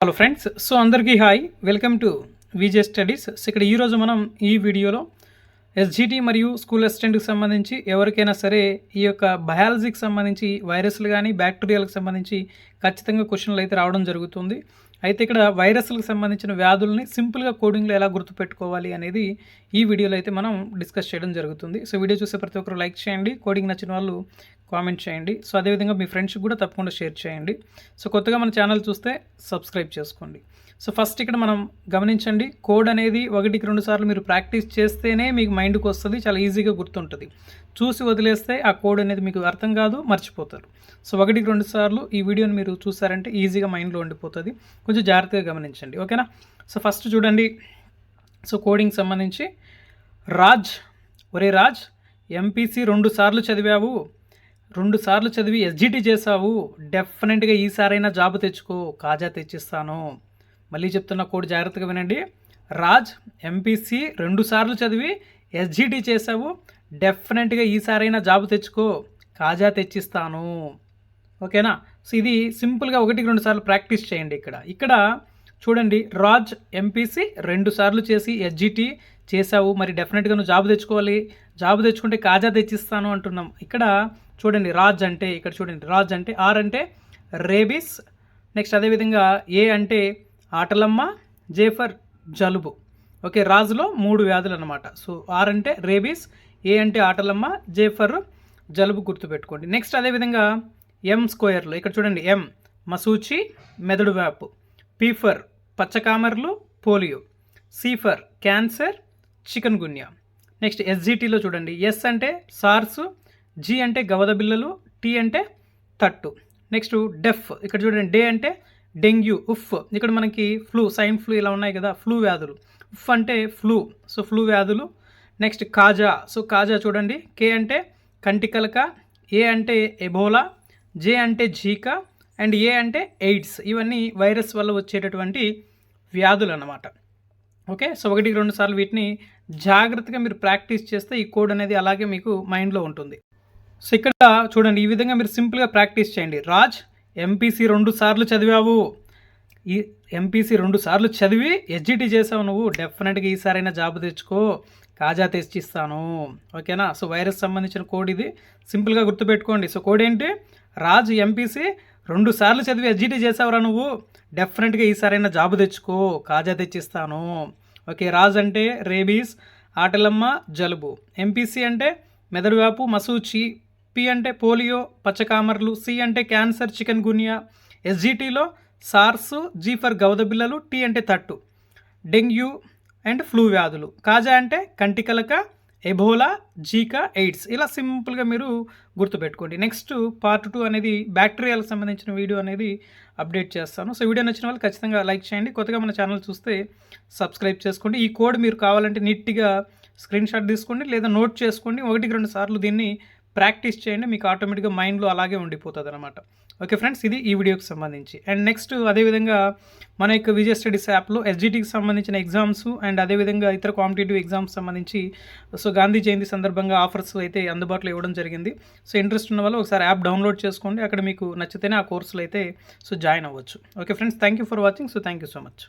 Hello friends so అందరికీ hi welcome to VJ studies so ఇక్కడ ఈరోజు మనం ఈ వీడియోలో ఎస్జిటి మరియు స్కూల్ అసిస్టెంట్కి సంబంధించి ఎవరికైనా సరే ఈ యొక్క బయాలజీకి సంబంధించి వైరస్లు కానీ బ్యాక్టీరియాలకు సంబంధించి ఖచ్చితంగా క్వశ్చన్లు అయితే రావడం జరుగుతుంది. అయితే ఇక్కడ వైరస్లకు సంబంధించిన వ్యాధుల్ని సింపుల్గా కోడింగ్లో ఎలా గుర్తుపెట్టుకోవాలి అనేది ఈ వీడియోలో అయితే మనం డిస్కస్ చేయడం జరుగుతుంది. సో వీడియో చూసే ప్రతి ఒక్కరు లైక్ చేయండి. కోడింగ్ నచ్చిన వాళ్ళు కామెంట్ చేయండి. సో అదేవిధంగా మీ ఫ్రెండ్స్కి కూడా తప్పకుండా షేర్ చేయండి. సో కొత్తగా మన ఛానల్ చూస్తే సబ్స్క్రైబ్ చేసుకోండి. సో ఫస్ట్ ఇక్కడ మనం గమనించండి కోడ్ అనేది ఒకటికి రెండు సార్లు మీరు ప్రాక్టీస్ చేస్తేనే మీకు మైండ్కి వస్తుంది చాలా ఈజీగా గుర్తుంటుంది. చూసి వదిలేస్తే ఆ కోడ్ అనేది మీకు అర్థం కాదు మర్చిపోతారు. సో ఒకటికి రెండు సార్లు ఈ వీడియోని మీరు చూసారంటే ఈజీగా మైండ్లో ఉండిపోతుంది. కొంచెం జాగ్రత్తగా గమనించండి ఓకేనా సో ఫస్ట్ చూడండి. సో కోడింగ్ సంబంధించి రాజ్ ఒరే రాజ్ ఎంపీసీ రెండు సార్లు చదివావు. రెండు సార్లు చదివి ఎస్జిటి చేసావు డెఫినెట్గా ఈసారైనా జాబ్ తెచ్చుకో. కాజా తెచ్చిస్తాను. మళ్ళీ చెప్తున్న కోడ్ జాగ్రత్తగా వినండి. రాజ్ ఎంపీసీ రెండు సార్లు చదివి ఎస్జిటి చేసావు డెఫినెట్గా ఈసారైనా జాబ్ తెచ్చుకో. కాజా తెచ్చిస్తాను. ఓకేనా? సో ఇది సింపుల్గా ఒకటికి రెండు సార్లు ప్రాక్టీస్ చేయండి ఇక్కడ. ఇక్కడ చూడండి రాజ్ ఎంపీసీ రెండు సార్లు చేసి ఎస్జిటి చేసావు మరి డెఫినెట్గా నువ్వు జాబ్ తెచ్చుకోవాలి. జాబ్ తెచ్చుకుంటే కాజా తెచ్చిస్తాను అంటున్నాం. ఇక్కడ చూడండి రాజ్ అంటే ఇక్కడ చూడండి రాజ్ అంటే ఆర్ అంటే రేబీస్. నెక్స్ట్ అదేవిధంగా ఏ అంటే ఆటలమ్మ జే ఫర్ జలుబు. ఓకే రాజులో మూడు వ్యాధులు అనమాట సో ఆర్ అంటే రేబీస్ ఏ అంటే ఆటలమ్మ జే ఫర్ జలుబు గుర్తుపెట్టుకోండి. నెక్స్ట్ అదేవిధంగా ఎం స్క్వేర్లో. ఇక్కడ చూడండి ఎం మసూచి మెదడు వ్యాపు. P for పచ్చకామర్లు polio. C for cancer chikungunya. Next ఎస్జిటీలో చూడండి. ఎస్ అంటే సార్స్ జి అంటే గవద బిల్లలు టీ అంటే తట్టు. నెక్స్ట్ డెఫ్ ఇక్కడ చూడండి. డే అంటే డెంగ్యూ ఉఫ్. ఇక్కడ మనకి ఫ్లూ సైన్ ఫ్లూ ఇలా ఉన్నాయి కదా ఫ్లూ వ్యాధులు. ఉఫ్ అంటే ఫ్లూ సో ఫ్లూ వ్యాధులు. నెక్స్ట్ కాజా సో కాజా చూడండి. కే అంటే కంటికలక ఏ అంటే ఎబోలా జే అంటే జీకా అండ్ ఏ అంటే ఎయిడ్స్. ఇవన్నీ వైరస్ వల్ల వచ్చేటటువంటి వ్యాధులు అన్నమాట. ఓకే? సో ఒకటి రెండు సార్లు వీటిని జాగ్రత్తగా మీరు ప్రాక్టీస్ చేస్తే ఈ కోడ్ అనేది అలాగే మీకు మైండ్లో ఉంటుంది. సో ఇక్కడ చూడండి ఈ విధంగా మీరు సింపుల్గా ప్రాక్టీస్ చేయండి. రాజ్ ఎంపీసీ రెండు సార్లు చదివావు. ఈ ఎంపీసీ రెండు సార్లు చదివి ఎస్జిటి చేసావు నువ్వు. డెఫినెట్గా ఈసారైనా జాబ్ తెచ్చుకో. కాజా తెచ్చిస్తాను ఓకేనా? సో వైరస్ సంబంధించిన కోడ్ ఇది. సింపుల్గా గుర్తుపెట్టుకోండి. సో కోడ్ ఏంటి? రాజ్ ఎంపీసీ రెండు సార్లు చదివి ఎస్జిటి చేసావురా నువ్వు. డెఫినెట్గా ఈసారైనా జాబ్ తెచ్చుకో. కాజా తెచ్చిస్తాను. ఓకే రాజ్ అంటే రేబీస్ ఆటలమ్మ జలుబు. ఎంపీసీ అంటే మెదడువాపు మసూచి. పి అంటే పోలియో పచ్చకామర్లు. సి అంటే క్యాన్సర్ చికెన్ గునియా. ఎస్జిటిలో సార్స్ జీ ఫర్ గౌద బిల్లలు టీ అంటే తట్టు. డెంగ్యూ అండ్ ఫ్లూ వ్యాధులు. కాజా అంటే కంటికలక ఎబోలా జీకా ఎయిడ్స్ ఇలా సింపుల్గా మీరు గుర్తుపెట్టుకోండి. నెక్స్ట్ పార్ట్ టూ అనేది బ్యాక్టీరియాలకు సంబంధించిన వీడియో అనేది అప్డేట్ చేస్తాను. సో వీడియో నచ్చిన వాళ్ళు ఖచ్చితంగా లైక్ చేయండి. కొత్తగా మన ఛానల్ చూస్తే సబ్స్క్రైబ్ చేసుకోండి. ఈ కోడ్ మీరు కావాలంటే నీట్గా స్క్రీన్ షాట్ తీసుకోండి లేదా నోట్ చేసుకోండి. ఒకటికి రెండు సార్లు దీన్ని ప్రాక్టీస్ చేయండి మీకు ఆటోమేటిక్గా మైండ్లో అలాగే ఉండిపోతుంది అనమాట ఓకే ఫ్రెండ్స్ ఇది ఈ వీడియోకి సంబంధించి. అండ్ నెక్స్ట్ అదేవిధంగా మన యొక్క విజయ్ స్టడీస్ యాప్లో ఎస్జిటికి సంబంధించిన ఎగ్జామ్స్ అండ్ అదేవిధంగా ఇతర కాంపిటేటివ్ ఎగ్జామ్స్ సంబంధించి సో గాంధీ జయంతి సందర్భంగా ఆఫర్స్ అయితే అందుబాటులో ఇవ్వడం జరిగింది. సో ఇంట్రెస్ట్ ఉన్న వాళ్ళు ఒకసారి యాప్ డౌన్లోడ్ చేసుకోండి అక్కడ మీకు నచ్చితేనే ఆ కోర్సులు అయితే సో జాయిన్ అవ్వచ్చు. Okay friends thank you for watching so thank you so much.